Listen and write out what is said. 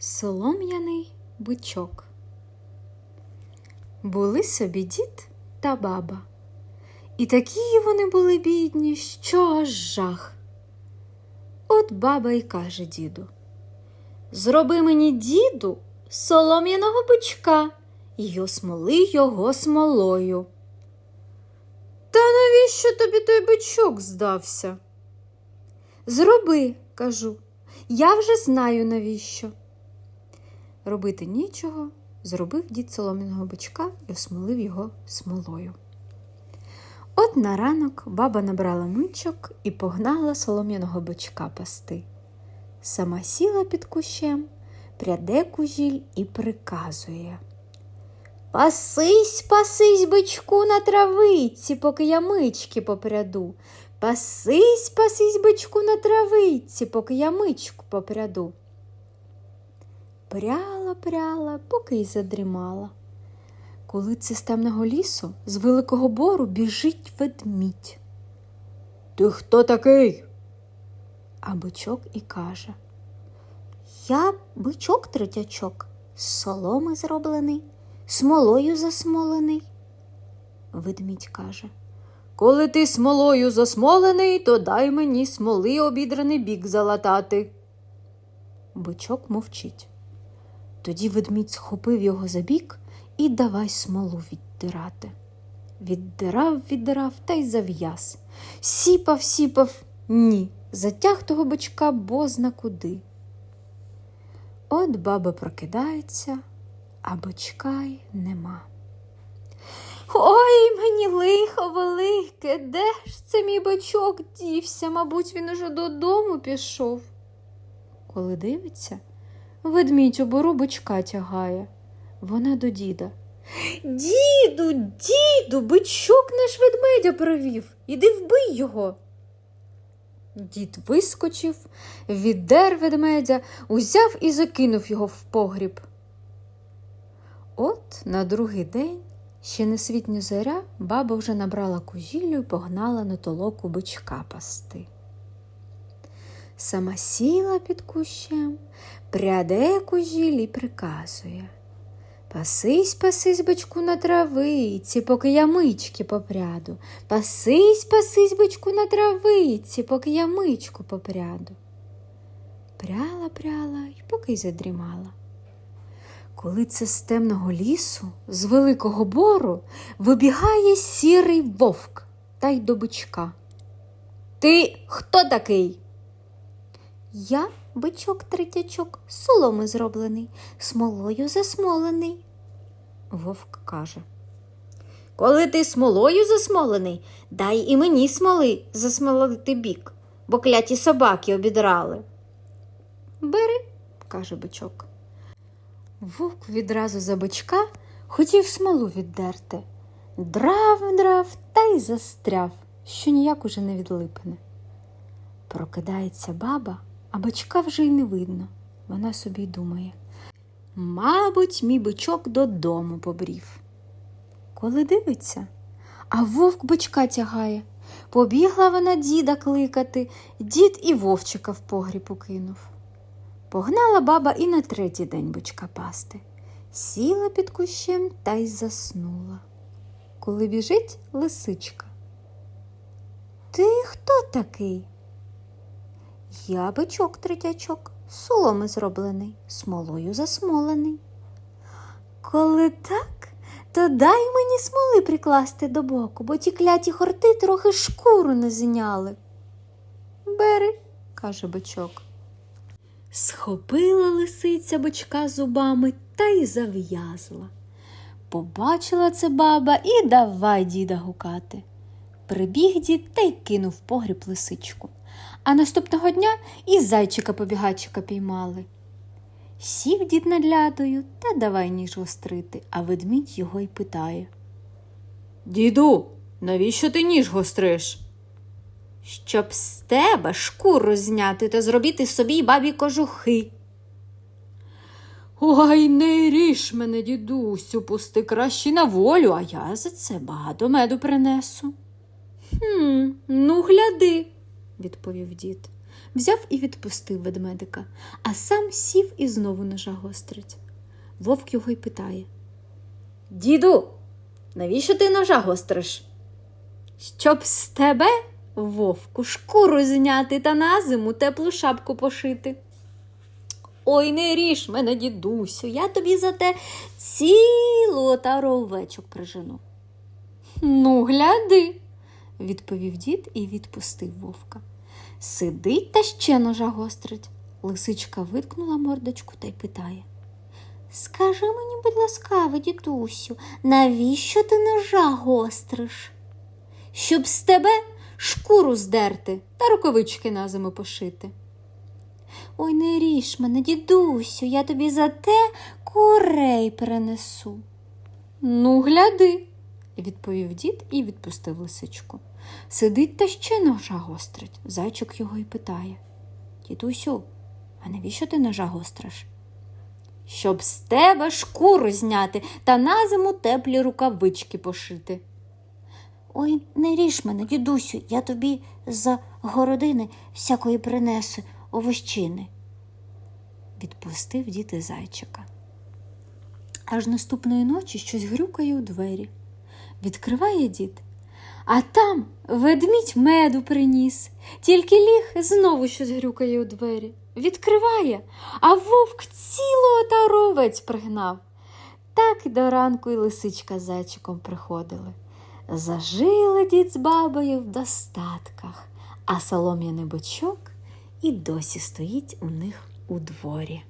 Солом'яний бичок. Були собі дід та баба. І такі вони були бідні, що аж жах. От баба й каже діду: Зроби мені, діду, солом'яного бичка і осмоли його смолою. Та навіщо тобі той бичок здався? Зроби, кажу, я вже знаю навіщо. Робити нічого, зробив дід солом'яного бичка і осмолив його смолою. От на ранок баба набрала мичок і погнала солом'яного бичка пасти. Сама сіла під кущем, пряде кужіль і приказує. Пасись, пасись, бичку на травиці, поки я мички попряду. Пасись, пасись, бичку на травиці, поки я мичку попряду. Пряла, пряла, поки й задрімала. Коли це з темного лісу з великого бору біжить ведмідь. Ти хто такий? А бичок і каже. Я бичок третячок, з соломи зроблений, смолою засмолений. Ведмідь каже. Коли ти смолою засмолений, то дай мені смоли обідраний бік залатати. Бичок мовчить. Тоді ведмідь схопив його за бік і давай смолу віддирати. Віддирав, віддирав та й зав'яз. Сіпав, сіпав, ні, затяг того бичка бозна куди. От баба прокидається, а бичка й нема. Ой, мені лихо велике, де ж це мій бичок дівся? Мабуть, він уже додому пішов. Коли дивиться, ведмідь у бору бичка тягає. Вона до діда. Діду, діду, бичок наш ведмедя привів. Іди вбий його. Дід вискочив, віддер ведмедя, узяв і закинув його в погріб. От на другий день, ще не світня зоря, баба вже набрала кужіллю і погнала на толоку бичка пасти. Сама сіла під кущем, пряде кужіль і приказує. Пасись, пасись, бичку на травиці, поки я мички попряду. Пасись, пасись, бичку на травиці, поки я мичку попряду. Пряла, пряла і поки й задрімала. Коли це з темного лісу, з великого бору, вибігає сірий вовк та й до бичка. Ти хто такий? Я бичок третячок, з соломи зроблений, смолою засмолений. Вовк каже. Коли ти смолою засмолений, дай і мені смоли засмолити бік, бо кляті собаки обідрали. Бери, каже бичок. Вовк відразу за бичка хотів смолу віддерти. Драв, драв та й застряв, що ніяк уже не відлипне. Прокидається баба, а бичка вже й не видно. Вона собі думає. Мабуть, мій бичок додому побрів. Коли дивиться, а вовк бичка тягає. Побігла вона діда кликати, дід і вовчика в погріб укинув. Погнала баба і на третій день бичка пасти. Сіла під кущем та й заснула. Коли біжить лисичка. Ти хто такий? Я бичок третячок, соломи зроблений, смолою засмолений. Коли так, то дай мені смоли прикласти до боку, бо ті кляті хорти трохи шкуру не зняли. Бери, каже бичок. Схопила лисиця бичка зубами та й зав'язла. Побачила це баба і давай діда гукати. Прибіг дід та й кинув погріб лисичку. А наступного дня і зайчика побігайчика піймали. Сів дід над лядою та давай ніж гострити, а ведмідь його й питає. Діду, навіщо ти ніж гостриш? Щоб з тебе шкуру зняти та зробити собі бабі кожухи. Ой, не ріж мене, дідусю, пусти краще на волю, а я за це багато меду принесу. Хм, ну гляди, відповів дід. взяв і відпустив ведмедика, а сам сів і знову ножа гострить. Вовк його й питає. Діду, навіщо ти ножа гостриш? Щоб з тебе, вовку, шкуру зняти та на зиму теплу шапку пошити. Ой, не ріж мене, дідусю, я тобі за те цілу отару овечок прижену. Ну, гляди, відповів дід і відпустив вовка. Сидить та ще ножа гострить. Лисичка виткнула мордочку та й питає. Скажи мені, будь ласкаве, дідусю, навіщо ти ножа гостриш? Щоб з тебе шкуру здерти та рукавички на зиму пошити. Ой, не ріж мене, дідусю, я тобі за те курей перенесу. Ну, гляди, відповів дід і відпустив лисичку. Сидить та ще ножа гострить. Зайчик його й питає. Дідусю, а навіщо ти ножа гостриш? Щоб з тебе шкуру зняти та на зиму теплі рукавички пошити. Ой, не ріж мене, дідусю, я тобі з городини всякої принесу овощини. Відпустив дід і зайчика. Аж наступної ночі щось грюкає у двері. Відкриває дід, а там ведмідь меду приніс, тільки ліг знову щось грюкає у двері. Відкриває, а вовк цілу овець пригнав. Так до ранку і лисичка зайчиком приходили. Зажили дід з бабою в достатках, а солом'яний бочок і досі стоїть у них у дворі.